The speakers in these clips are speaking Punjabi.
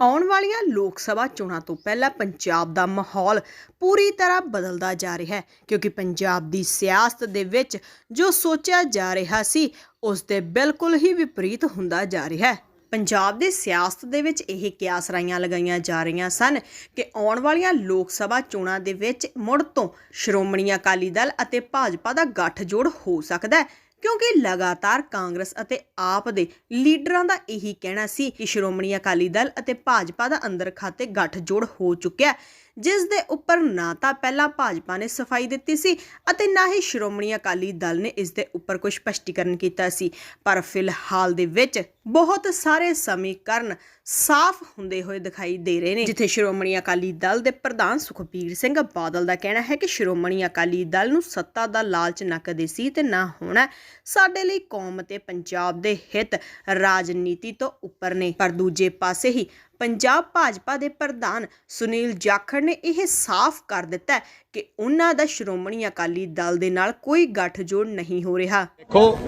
ਆਉਣ ਵਾਲੀਆਂ ਲੋਕ ਸਭਾ ਚੋਣਾਂ ਤੋਂ ਪਹਿਲਾਂ ਪੰਜਾਬ ਦਾ ਮਾਹੌਲ ਪੂਰੀ ਤਰ੍ਹਾਂ ਬਦਲਦਾ ਜਾ ਰਿਹਾ ਹੈ, ਕਿਉਂਕਿ ਪੰਜਾਬ ਦੀ ਸਿਆਸਤ ਦੇ ਵਿੱਚ ਜੋ ਸੋਚਿਆ ਜਾ ਰਿਹਾ ਸੀ, ਉਸ ਦੇ ਬਿਲਕੁਲ ਹੀ ਵਿਪਰੀਤ ਹੁੰਦਾ ਜਾ ਰਿਹਾ ਹੈ। ਪੰਜਾਬ ਦੀ ਸਿਆਸਤ ਦੇ ਵਿੱਚ ਇਹ ਕਿਆਸ ਰਾਈਆਂ ਲਗਾਈਆਂ ਜਾ ਰਹੀਆਂ ਸਨ ਕਿ ਆਉਣ ਵਾਲੀਆਂ ਲੋਕ ਸਭਾ ਚੋਣਾਂ ਦੇ ਵਿੱਚ ਮੁੜ ਤੋਂ ਸ਼੍ਰੋਮਣੀ ਅਕਾਲੀ ਦਲ ਅਤੇ ਭਾਜਪਾ ਦਾ ਗੱਠਜੋੜ ਹੋ ਸਕਦਾ ਹੈ ਕਿਉਂਕਿ ਲਗਾਤਾਰ ਕਾਂਗਰਸ ਅਤੇ ਆਪ ਦੇ ਲੀਡਰਾਂ ਦਾ ਇਹੀ ਕਹਿਣਾ ਸੀ ਕਿ ਸ਼੍ਰੋਮਣੀ ਅਕਾਲੀ ਦਲ ਅਤੇ ਭਾਜਪਾ ਦਾ ਅੰਦਰ ਖਾਤੇ ਗੱਠਜੋੜ ਹੋ ਚੁੱਕਿਆ ਜਿਸ ਦੇ ਉੱਪਰ ਨਾ ਤਾਂ ਪਹਿਲਾਂ ਭਾਜਪਾ ਨੇ ਸਫ਼ਾਈ ਦਿੱਤੀ ਸੀ ਅਤੇ ਨਾ ਹੀ ਸ਼੍ਰੋਮਣੀ ਅਕਾਲੀ ਦਲ ਨੇ ਇਸ ਦੇ ਉੱਪਰ ਕੋਈ ਸਪਸ਼ਟੀਕਰਨ ਕੀਤਾ ਸੀ। ਪਰ ਫਿਲਹਾਲ ਦੇ ਵਿੱਚ ਬਹੁਤ ਸਾਰੇ ਸਮੀਕਰਨ ਸਾਫ਼ ਹੁੰਦੇ ਹੋਏ ਦਿਖਾਈ ਦੇ ਰਹੇ ਨੇ। ਜਿੱਥੇ ਸ਼੍ਰੋਮਣੀ ਅਕਾਲੀ ਦਲ ਦੇ ਪ੍ਰਧਾਨ ਸੁਖਬੀਰ ਸਿੰਘ ਬਾਦਲ ਦਾ ਕਹਿਣਾ ਹੈ ਕਿ ਸ਼੍ਰੋਮਣੀ ਅਕਾਲੀ ਦਲ ਨੂੰ ਸੱਤਾ ਦਾ ਲਾਲਚ ਨਾ ਕਦੇ ਸੀ ਤੇ ਨਾ ਹੋਣਾ ਸਾਡੇ ਲਈ ਕੌਮ ਤੇ ਪੰਜਾਬ ਦੇ ਹਿੱਤ, ਰਾਜਨੀਤੀ ਤੋਂ ਉੱਪਰ ਨੇ। ਪਰ ਦੂਜੇ ਪਾਸੇ ਹੀ ਪੰਜਾਬ ਭਾਜਪਾ ਦੇ ਪ੍ਰਧਾਨ ਸੁਨੀਲ ਜਾਖੜ ਨੇ ਇਹ ਸਾਫ਼ ਕਰ ਦਿੱਤਾ ਕਿ ਉਹਨਾਂ ਦਾ ਸ਼੍ਰੋਮਣੀ ਅਕਾਲੀ ਦਲ ਦੇ ਨਾਲ ਕੋਈ ਗੱਠਜੋੜ ਨਹੀਂ ਹੋ ਰਿਹਾ। ਦੇਖੋ,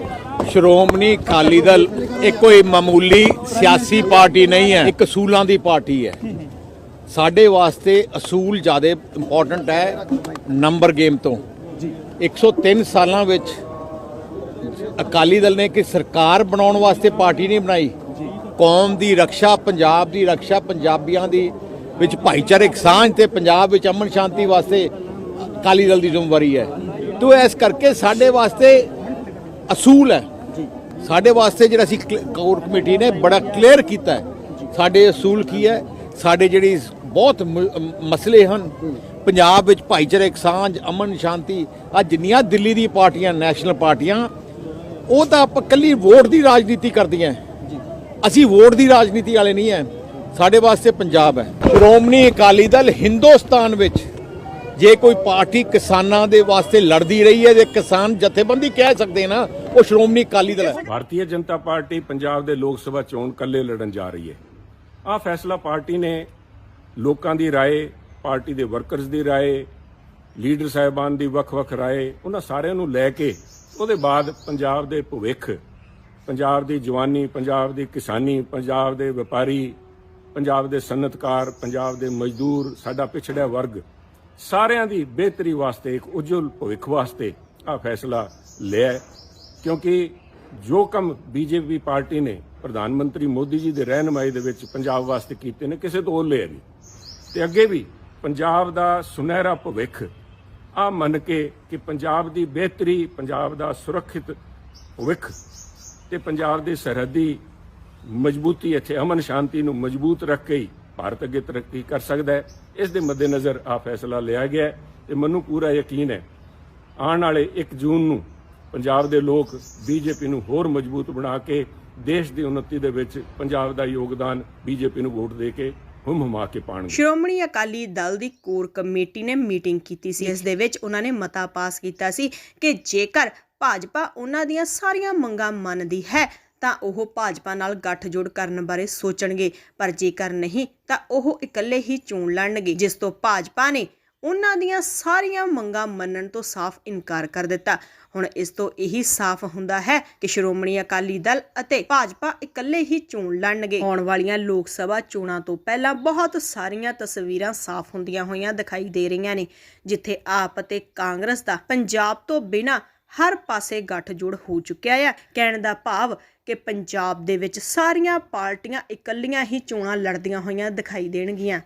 ਸ਼੍ਰੋਮਣੀ ਅਕਾਲੀ ਦਲ ਇਹ ਕੋਈ ਮਾਮੂਲੀ ਸਿਆਸੀ ਪਾਰਟੀ ਨਹੀਂ ਹੈ, ਇੱਕ ਅਸੂਲਾਂ ਦੀ ਪਾਰਟੀ ਹੈ। ਸਾਡੇ ਵਾਸਤੇ ਅਸੂਲ ਜ਼ਿਆਦਾ ਇੰਪੋਰਟੈਂਟ ਹੈ ਨੰਬਰ ਗੇਮ ਤੋਂ। 103 ਸਾਲਾਂ ਵਿੱਚ ਅਕਾਲੀ ਦਲ ਨੇ ਕਿ ਸਰਕਾਰ ਬਣਾਉਣ ਵਾਸਤੇ ਪਾਰਟੀ ਨਹੀਂ ਬਣਾਈ। ਕੌਮ ਦੀ ਰੱਖਿਆ ਪੰਜਾਬ ਦੀ ਰੱਖਿਆ ਪੰਜਾਬੀਆਂ ਦੀ ਵਿੱਚ ਭਾਈਚਾਰਕ ਸਾਂਝ ਤੇ ਪੰਜਾਬ ਵਿੱਚ ਅਮਨ ਸ਼ਾਂਤੀ ਵਾਸਤੇ ਅਕਾਲੀ ਦਲ ਦੀ ਜ਼ਿੰਮੇਵਾਰੀ ਹੈ। ਤੋ ਇਸ ਕਰਕੇ ਸਾਡੇ ਵਾਸਤੇ ਅਸੂਲ ਹੈ। ਸਾਡੇ ਵਾਸਤੇ ਜਿਹੜਾ ਅਸੀਂ ਕੋਰ ਕਮੇਟੀ ਨੇ ਬੜਾ ਕਲੀਅਰ ਕੀਤਾ ਹੈ। ਸਾਡੇ ਅਸੂਲ ਕੀ ਹੈ? ਸਾਡੇ ਜਿਹੜੀ ਬਹੁਤ ਮਸਲੇ ਹਨ। ਪੰਜਾਬ ਵਿੱਚ ਭਾਈਚਾਰਕ ਸਾਂਝ ਅਮਨ ਸ਼ਾਂਤੀ ਆ ਜਿੰਨੀਆਂ ਦਿੱਲੀ ਦੀ ਪਾਰਟੀਆਂ ਨੈਸ਼ਨਲ ਪਾਰਟੀਆਂ ਉਹ ਤਾਂ ਆਪਾਂ ਕੱਲੀ ਵੋਟ ਦੀ ਰਾਜਨੀਤੀ ਕਰਦੀਆਂ ਅਸੀਂ ਵੋਟ ਦੀ ਰਾਜਨੀਤੀ ਵਾਲੇ ਨਹੀਂ ਹੈ ਸਾਡੇ ਵਾਸਤੇ ਪੰਜਾਬ ਹੈ ਸ਼੍ਰੋਮਣੀ ਅਕਾਲੀ ਦਲ ਹਿੰਦੁਸਤਾਨ ਵਿੱਚ ਜੇ ਕੋਈ ਪਾਰਟੀ ਕਿਸਾਨਾਂ ਦੇ ਵਾਸਤੇ ਲੜਦੀ ਰਹੀ ਹੈ ਜੇ ਕਿਸਾਨ ਜਥੇਬੰਦੀ ਕਹਿ ਸਕਦੇ ਨਾ, ਉਹ ਸ਼੍ਰੋਮਣੀ ਅਕਾਲੀ ਦਲ ਹੈ ਭਾਰਤੀ ਜਨਤਾ ਪਾਰਟੀ ਪੰਜਾਬ ਦੇ ਲੋਕ ਸਭਾ ਚੋਣ ਇਕੱਲੇ ਲੜਨ ਜਾ ਰਹੀ ਹੈ ਆਹ ਫੈਸਲਾ ਪਾਰਟੀ ਨੇ ਲੋਕਾਂ ਦੀ ਰਾਏ, ਪਾਰਟੀ ਦੇ ਵਰਕਰਸ ਦੀ ਰਾਏ, ਲੀਡਰ ਸਾਹਿਬਾਨ ਦੀ ਵੱਖ-ਵੱਖ ਰਾਏ, ਉਹਨਾਂ ਸਾਰਿਆਂ ਨੂੰ ਲੈ ਕੇ, ਉਹਦੇ ਬਾਅਦ ਪੰਜਾਬ ਦੇ ਭਵਿੱਖ ਪੰਜਾਬ ਦੀ ਜਵਾਨੀ, ਪੰਜਾਬ ਦੀ ਕਿਸਾਨੀ, ਪੰਜਾਬ ਦੇ ਵਪਾਰੀ, ਪੰਜਾਬ ਦੇ ਸਨਅਤਕਾਰ, ਪੰਜਾਬ ਦੇ ਮਜ਼ਦੂਰ, ਸਾਡਾ ਪਿਛੜਿਆ ਵਰਗ, ਸਾਰਿਆਂ ਦੀ ਬਿਹਤਰੀ ਵਾਸਤੇ, ਇੱਕ ਉਜਵਲ ਭਵਿੱਖ ਵਾਸਤੇ ਆ ਫੈਸਲਾ ਲਿਆ ਕਿਉਂਕਿ ਜੋ ਕੰਮ ਬੀਜੇਪੀ ਪਾਰਟੀ ਨੇ, ਪ੍ਰਧਾਨ ਮੰਤਰੀ ਮੋਦੀ ਜੀ ਦੇ ਰਹਿਨਮਾਈ ਦੇ ਵਿੱਚ ਪੰਜਾਬ ਵਾਸਤੇ ਕੀਤੇ ਨੇ, ਕਿਸੇ ਤੋਂ ਓਲੇ ਨਹੀਂ। ਤੇ ਅੱਗੇ ਵੀ ਪੰਜਾਬ ਦਾ ਸੁਨਹਿਰਾ ਭਵਿੱਖ ਆ ਮੰਨ ਕੇ ਕਿ ਪੰਜਾਬ ਦੀ ਬਿਹਤਰੀ, ਪੰਜਾਬ ਦਾ ਸੁਰੱਖਿਅਤ ਭਵਿੱਖ ਤੇ ਪੰਜਾਬ ਦੀ ਸਰਹੱਦੀ ਮਜ਼ਬੂਤੀ ਇੱਥੇ ਅਮਨ ਸ਼ਾਂਤੀ ਨੂੰ ਮਜ਼ਬੂਤ ਰੱਖ ਕੇ ਹੀ ਭਾਰਤ ਅੱਗੇ ਤਰੱਕੀ ਕਰ ਸਕਦਾ ਹੈ। ਇਸ ਦੇ ਮੱਦੇਨਜ਼ਰ ਆ ਫੈਸਲਾ ਲਿਆ ਗਿਆ ਹੈ ਤੇ ਮੈਨੂੰ ਪੂਰਾ ਯਕੀਨ ਹੈ, ਆਉਣ ਵਾਲੇ 1 ਜੂਨ ਨੂੰ ਪੰਜਾਬ ਦੇ ਲੋਕ ਬੀਜੇਪੀ ਨੂੰ ਹੋਰ ਮਜ਼ਬੂਤ ਬਣਾ ਕੇ ਦੇਸ਼ ਦੀ ਉન્નਤੀ ਦੇ ਵਿੱਚ ਪੰਜਾਬ ਦਾ ਯੋਗਦਾਨ ਬੀਜੇਪੀ ਨੂੰ ਵੋਟ ਦੇ ਕੇ ਹੁਮਾ ਕੇ ਪਾਣਗੇ। ਸ਼੍ਰੋਮਣੀ ਅਕਾਲੀ ਦਲ ਦੀ ਕੋਰ ਕਮੇਟੀ ਨੇ ਮੀਟਿੰਗ ਕੀਤੀ ਸੀ। ਇਸ ਦੇ ਵਿੱਚ ਉਹਨਾਂ ਨੇ ਮਤਾ ਪਾਸ ਕੀਤਾ ਸੀ ਕਿ ਜੇਕਰ ਭਾਜਪਾ ਉਹਨਾਂ ਦੀਆਂ ਸਾਰੀਆਂ ਮੰਗਾਂ ਮੰਨਦੀ ਹੈ, ਤਾਂ ਉਹ ਭਾਜਪਾ ਨਾਲ ਗੱਠਜੋੜ ਕਰਨ ਬਾਰੇ ਸੋਚਣਗੇ। ਪਰ ਜੇਕਰ ਨਹੀਂ, ਤਾਂ ਉਹ ਇਕੱਲੇ ਹੀ ਚੋਣ ਲੜਨਗੇ, ਜਿਸ ਤੋਂ ਭਾਜਪਾ ਨੇ ਉਹਨਾਂ ਦੀਆਂ ਸਾਰੀਆਂ ਮੰਗਾਂ ਮੰਨਣ ਤੋਂ ਸਾਫ਼ ਇਨਕਾਰ ਕਰ ਦਿੱਤਾ। ਹੁਣ ਇਸ ਤੋਂ ਇਹੀ ਸਾਫ਼ ਹੁੰਦਾ ਹੈ ਕਿ ਸ਼੍ਰੋਮਣੀ ਅਕਾਲੀ ਦਲ ਅਤੇ ਭਾਜਪਾ ਇਕੱਲੇ ਹੀ ਚੋਣ ਲੜਨਗੇ। ਆਉਣ ਵਾਲੀਆਂ ਲੋਕ ਸਭਾ ਚੋਣਾਂ ਤੋਂ ਪਹਿਲਾਂ ਬਹੁਤ ਸਾਰੀਆਂ ਤਸਵੀਰਾਂ ਸਾਫ਼ ਹੁੰਦੀਆਂ ਹੋਈਆਂ ਦਿਖਾਈ ਦੇ ਰਹੀਆਂ ਨੇ, ਜਿੱਥੇ ਆਪ ਅਤੇ ਕਾਂਗਰਸ ਦਾ ਪੰਜਾਬ ਤੋਂ ਬਿਨਾਂ ਹਰ ਪਾਸੇ ਗੱਠਜੋੜ ਹੋ ਚੁੱਕਿਆ ਹੈ ਕਹਿਣ ਦਾ ਭਾਵ ਕਿ ਪੰਜਾਬ ਦੇ ਵਿੱਚ ਸਾਰੀਆਂ ਪਾਰਟੀਆਂ ਇਕੱਲੀਆਂ ਹੀ ਚੋਣਾਂ ਲੜਦੀਆਂ ਹੋਈਆਂ ਦਿਖਾਈ ਦੇਣਗੀਆਂ।